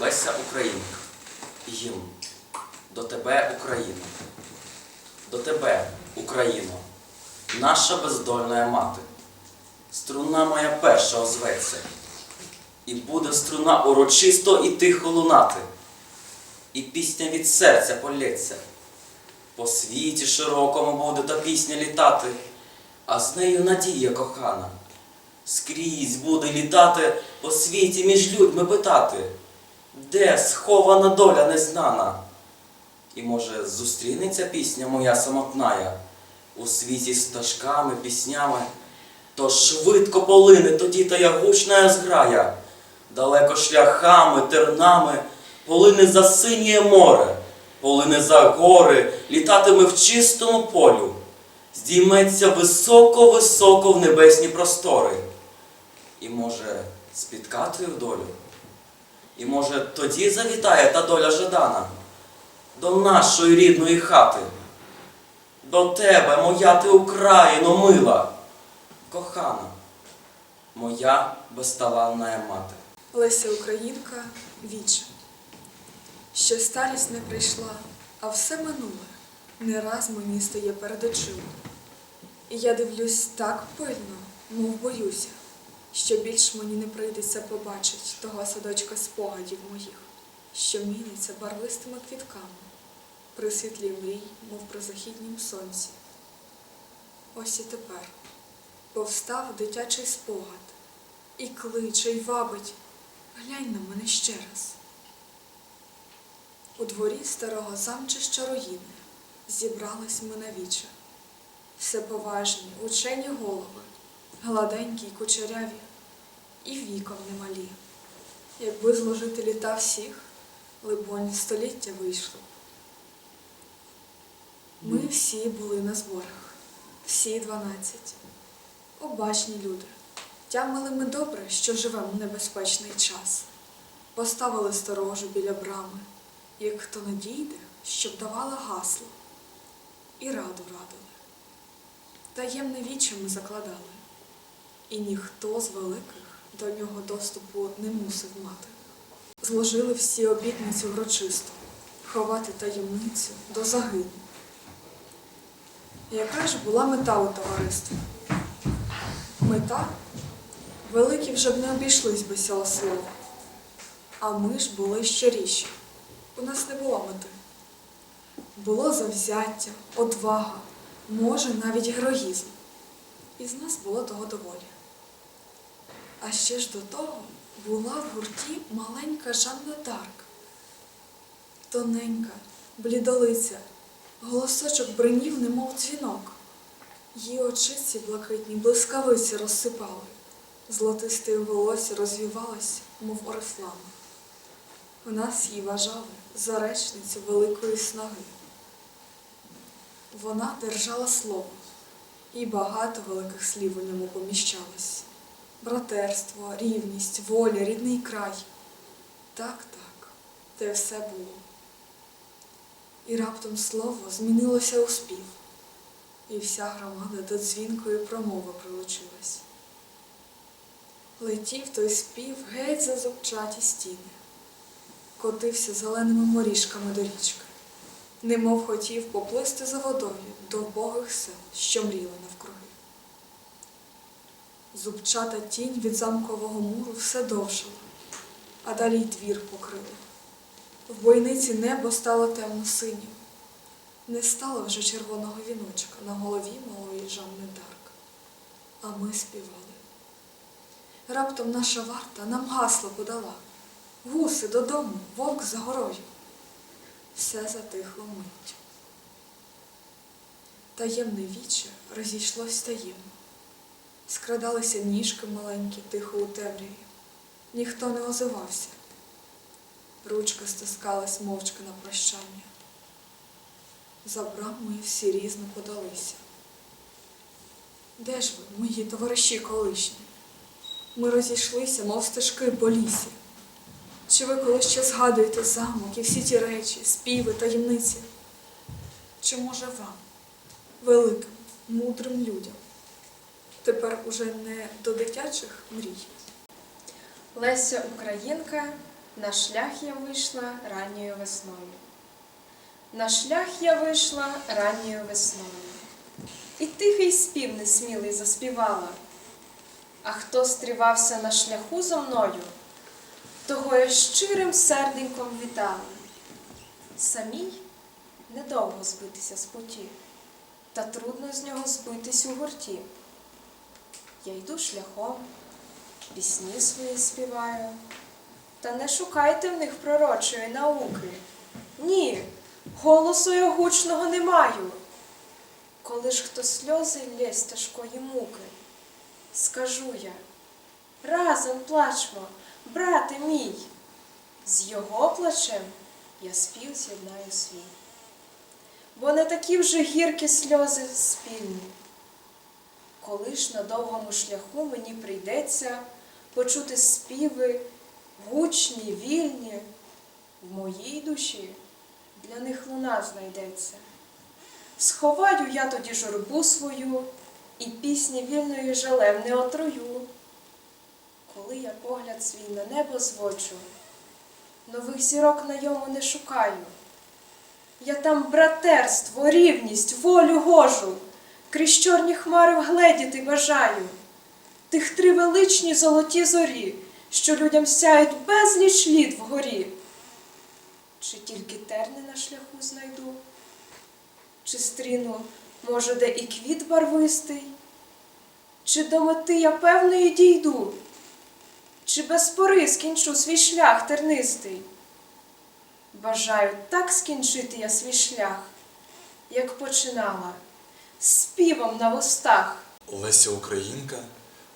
Леся Українка, гімн. До тебе, Україна. До тебе, Україно, наша бездольна мати. Струна моя перша озветься, і буде струна урочисто і тихо лунати, і пісня від серця полється. По світі широкому буде та пісня літати, а з нею надія кохана. Скрізь буде літати по світі між людьми питати, де схована доля незнана. І може зустрінеться пісня моя самотная? У світі з пташками, піснями, то швидко полине тоді та гучна зграя, далеко шляхами, тернами, полине за синє море, полине за гори, літатиме в чистому полю, здійметься високо-високо в небесні простори. І може спіткати в долю, і може тоді завітає та доля жадана до нашої рідної хати, до тебе, моя ти Україно мила, кохана, моя безталанна мати. Леся Українка віче. Ще старість не прийшла, а все минуле не раз мені стає перед очима. І я дивлюсь так пильно, мов боюся, що більш мені не прийдеться побачить того садочка спогадів моїх, що міниться барвистими квітками, при світлі мрій, мов при західнім сонці. Ось і тепер повстав дитячий спогад і кличе, й вабить, глянь на мене ще раз. У дворі старого замчища руїни зібрались ми навіче. Все поважні, учені голови, гладенькі й кучеряві, і віком немалі. Якби зложити літа всіх, либонь, століття вийшло. б. Ми всі були на зборах, всі дванадцять. Обачні люди. Тямили ми добре, що живемо в небезпечний час. Поставили сторожу біля брами, як хто надійде, щоб давала гасло, і раду радили. Таємне віче ми закладали, і ніхто з великих до нього доступу не мусив мати. Зложили всі обітницю врочисто, ховати таємницю до загину. Яка ж була мета у товариства? Мета великі вже б не обійшлись без цього слова. А ми ж були щиріші. У нас не було мети. Було завзяття, одвага, може навіть героїзм. І з нас було того доволі. А ще ж до того була в гурті маленька Жанна Дарк. Тоненька, блідолиця, голосочок бринів, немов дзвінок. Її очиці блакитні блискавиці розсипали, золотисте волосся розвівалось, мов орифлама. У нас її вважали за речницю великої снаги. Вона держала слово, і багато великих слів у ньому поміщалось. Братерство, рівність, воля, рідний край. Так, так, те все було. І раптом слово змінилося у спів, і вся громада до дзвінкої промови прилучилась. Летів той спів геть за зубчаті стіни, котився зеленими моріжками до річки, немов хотів поплисти за водою до вбогих сел, що мріли навкруги. Зубчата тінь від замкового муру все довшила, а далі й двір покрила. В бойниці небо стало темно-синім. Не стало вже червоного віночка на голові малої Жанни Дарк. А ми співали. Раптом наша варта нам гасло подала. Гуси додому, вовк за горою. Все затихло миттю. Таємне віче розійшлось таємно. Скрадалися ніжки маленькі, тихо у темряві. Ніхто не озивався. Ручка стискалась мовчки на прощання. За брамою всі різно подалися. Де ж ви, мої товариші колишні? Ми розійшлися, мов стежки по лісі. Чи ви коли ще згадуєте замок і всі ті речі, співи, таємниці? Чи може вам, великим, мудрим людям, тепер уже не до дитячих мрій? Леся Українка На шлях я вийшла ранньою весною. На шлях я вийшла ранньою весною. І тихий спів несмілий заспівала. А хто стрівався на шляху зо мною, того я щирим серденьком вітала. Самій недовго збитися з путі, та трудно з нього збитись у гурті. Я йду шляхом, пісні свої співаю, та не шукайте в них пророчої науки. Ні, голосу я гучного не маю. Коли ж хто сльози лє з тяжкої муки, скажу я, разом плачмо, брате мій, з його плачем я спів з'єднаю свій. Бо не такі вже гіркі сльози спільні. Коли ж на довгому шляху мені прийдеться почути співи гучні, вільні, в моїй душі для них луна знайдеться. Сховаю я тоді журбу свою і пісні вільної жалем не отрую. Коли я погляд свій на небо зводжу, нових зірок на йому не шукаю. Я там братерство, рівність, волю гожу, крізь чорні хмари вгледіти бажаю. Тих три величні золоті зорі, що людям сяють безліч літ вгорі. Чи тільки терни на шляху знайду? Чи стріну, може, де і квіт барвистий? Чи до мети я певної дійду? Чи без пори скінчу свій шлях тернистий? Бажаю так скінчити я свій шлях, як починала, співом на вустах. Леся Українка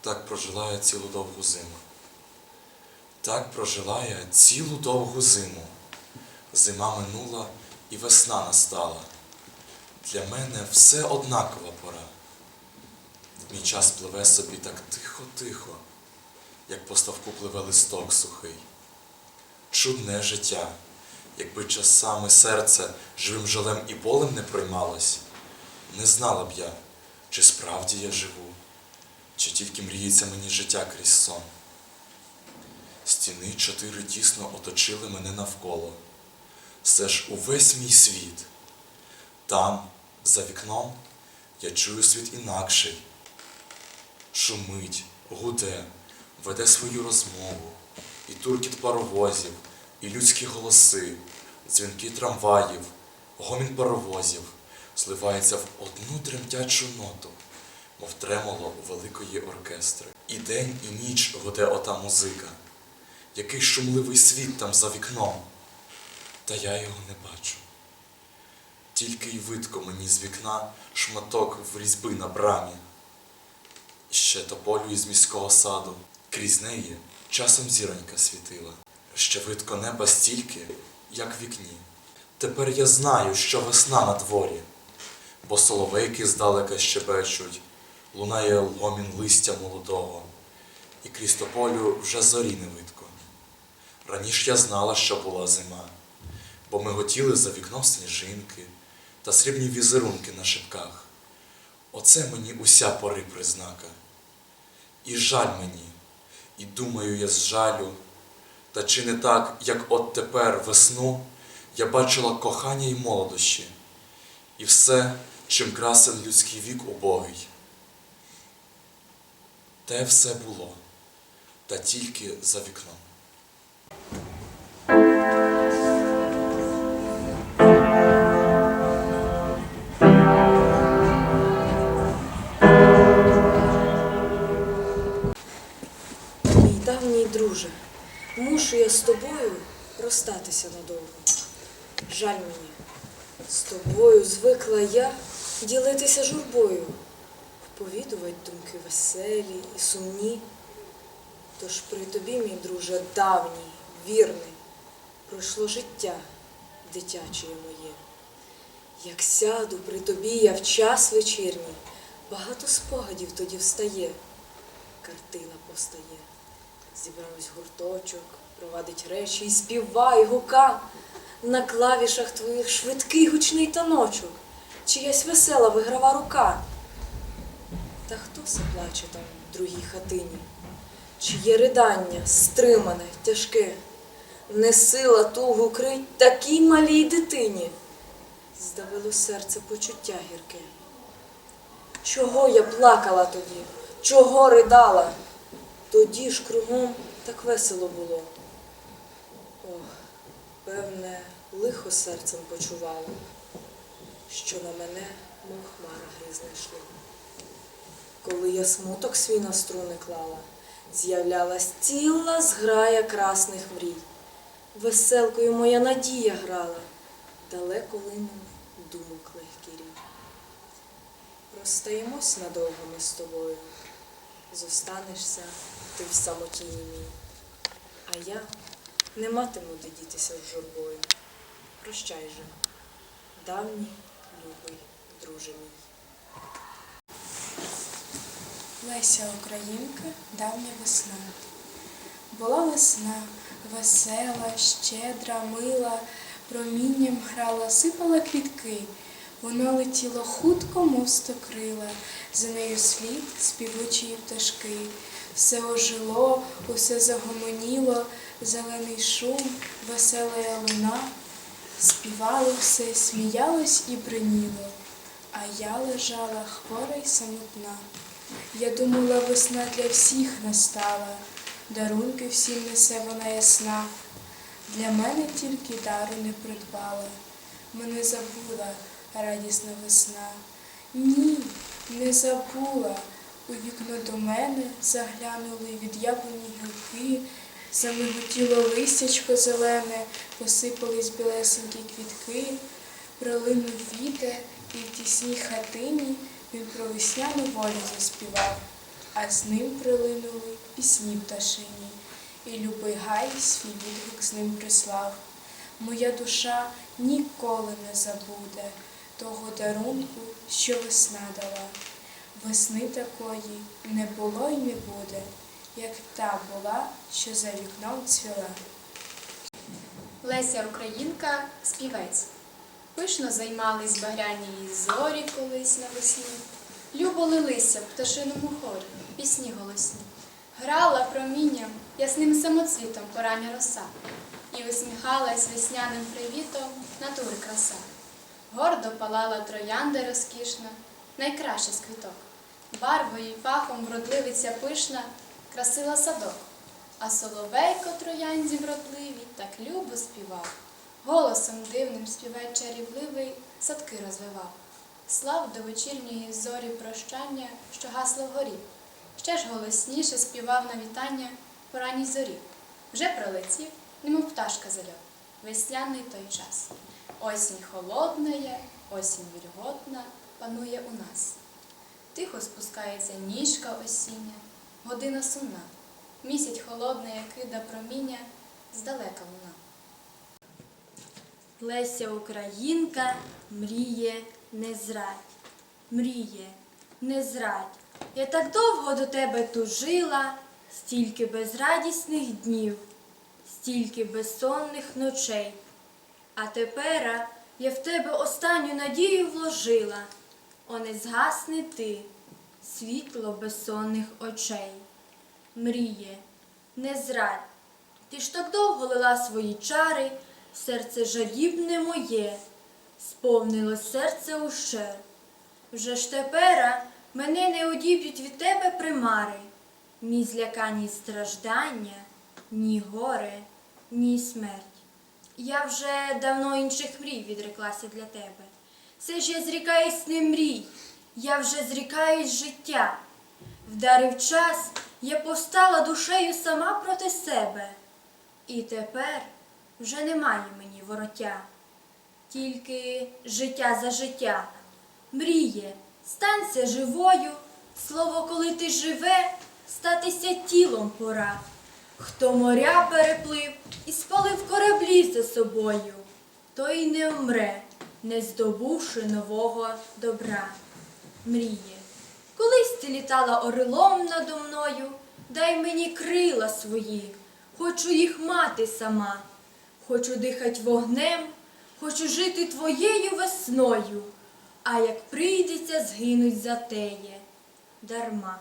так прожила цілу довгу зиму. Так прожила я цілу довгу зиму. Зима минула і весна настала. Для мене все однакова пора. Мій час пливе собі так тихо-тихо, як по ставку пливе листок сухий. Чудне життя, якби часами серце живим жалем і болем не проймалось, не знала б я, чи справді я живу, чи тільки мріється мені життя крізь сон. Стіни чотири тісно оточили мене навколо. Все ж увесь мій світ. Там, за вікном, я чую світ інакший. Шумить, гуде, веде свою розмову, і туркіт паровозів, і людські голоси, дзвінки трамваїв, гомін паровозів зливається в одну тремтячу ноту, мов тремоло великої оркестри. І день, і ніч гуде ота музика, який шумливий світ там за вікном, та я його не бачу. Тільки й видко мені з вікна шматок в різьби на брамі. Ще тополю із міського саду, крізь неї часом зіронька світила. Ще видко неба стільки, як вікні. Тепер я знаю, що весна на дворі, бо соловейки здалека щебечуть, лунає лгомін листя молодого, і крізь тополю вже зорі не видко. Раніше я знала, що була зима, бо ми готіли за вікном сніжинки та срібні візерунки на шипках. Оце мені уся пори признака. І жаль мені, і думаю я з жалю, та чи не так, як от тепер весну я бачила кохання й молодощі, і все, чим красен людський вік убогий. Те все було, та тільки за вікном. Мій давній друже, мушу я з тобою розстатися надовго. Жаль мені, з тобою звикла я ділитися журбою, вповідувати думки веселі і сумні. Тож при тобі, мій друже, давній, вірний, пройшло життя дитяче моє. Як сяду при тобі я в час вечірній, багато спогадів тоді встає картина постає. Зібрався гурточок, провадить речі і співай гука. На клавішах твоїх швидкий гучний таночок, чиясь весела виграва рука. Та хто все плаче там в другій хатині? Чиє ридання стримане, тяжке, не сила тугу крить такій малій дитині. Здавило серце почуття гірке. Чого я плакала тоді? Чого ридала? Тоді ж кругом так весело було. Ох, певне, лихо серцем почувала, що на мене, мов хмара грізна йшла. Коли я смуток свій на струни клала, з'являлась ціла зграя красних мрій. Веселкою моя надія грала, далеко линув думок легкий рій. Розстаємось надовго ми з тобою, зостанешся ти в самоті німій, а я не матиму де дітися з журбою. Прощай же, давній любий друже мій. Леся Українка, давня весна. Була весна, весела, щедра, мила, промінням грала, сипала квітки. Вона летіла хутко, мов стокрила, за нею слід співучі пташки. Все ожило, усе загомоніло, зелений шум, весела луна. Співало все, сміялось і бриніло, а я лежала хвора й самотна. Я думала, весна для всіх настала, дарунки всім несе вона ясна. Для мене тільки дару не придбала, мене забула радісна весна. Ні, не забула. У вікно до мене заглянули від яблуні гілки, замиготіло листячко зелене, посипались білесенькі квітки, пролинув вітер, і в тісній хатині він про весняну волю заспівав, а з ним прилинули пісні пташині, і любий гай свій відгук з ним прислав. Моя душа ніколи не забуде того дарунку, що весна дала. Весни такої не було й не буде, як та була, що за вікном цвіла. Леся Українка співець. Пишно займались багряні її зорі колись навесні. Любо лилися в пташиному хорі, пісні голосні. Грала промінням ясним самоцвітом порання роса і усміхалась весняним привітом натури краса. Гордо палала троянда розкішна, найкраща з квіток. Барвою й пахом вродливиця пишна красила садок. А соловейко троянді вродливі так любо співав, голосом дивним співець чарівливий садки розвивав. Слав до вечірньої зорі прощання, що гасла вгорі. Ще ж голосніше співав на вітання по зорі. Вже пролетів, немов пташка зальот, весняний той час. Осінь холодна є, осінь вільготна панує у нас. Тихо спускається ніжка осіння, година сумна. Місяць холодний, як кида проміння, здалека луна. Леся Українка мріє не зрадь, мріє не зрадь. Я так довго до тебе тужила, стільки безрадісних днів, стільки безсонних ночей. А тепер я в тебе останню надію вложила, о не згасни ти, світло безсонних очей. Мріє, не зрадь, ти ж так довго лила свої чари, серце жадібне моє, сповнилось серце ущер. Вже ж тепера мене не одіб'ють від тебе примари, ні злякані страждання, ні горе, ні смерть. Я вже давно інших мрій відреклася для тебе. Все ж я зрікаюсь не мрій, я вже зрікаюсь життя. Вдарив час, я повстала душею сама проти себе. І тепер вже немає мені вороття, тільки життя за життя. Мріє, станься живою, слово, коли ти живе, статися тілом пора. Хто моря переплив і спалив кораблі за собою, той не вмре, не здобувши нового добра. Мріє, колись ти літала орелом надо мною, дай мені крила свої, хочу їх мати сама, хочу дихать вогнем, хочу жити твоєю весною, а як прийдеться, згинуть за теє. Дарма.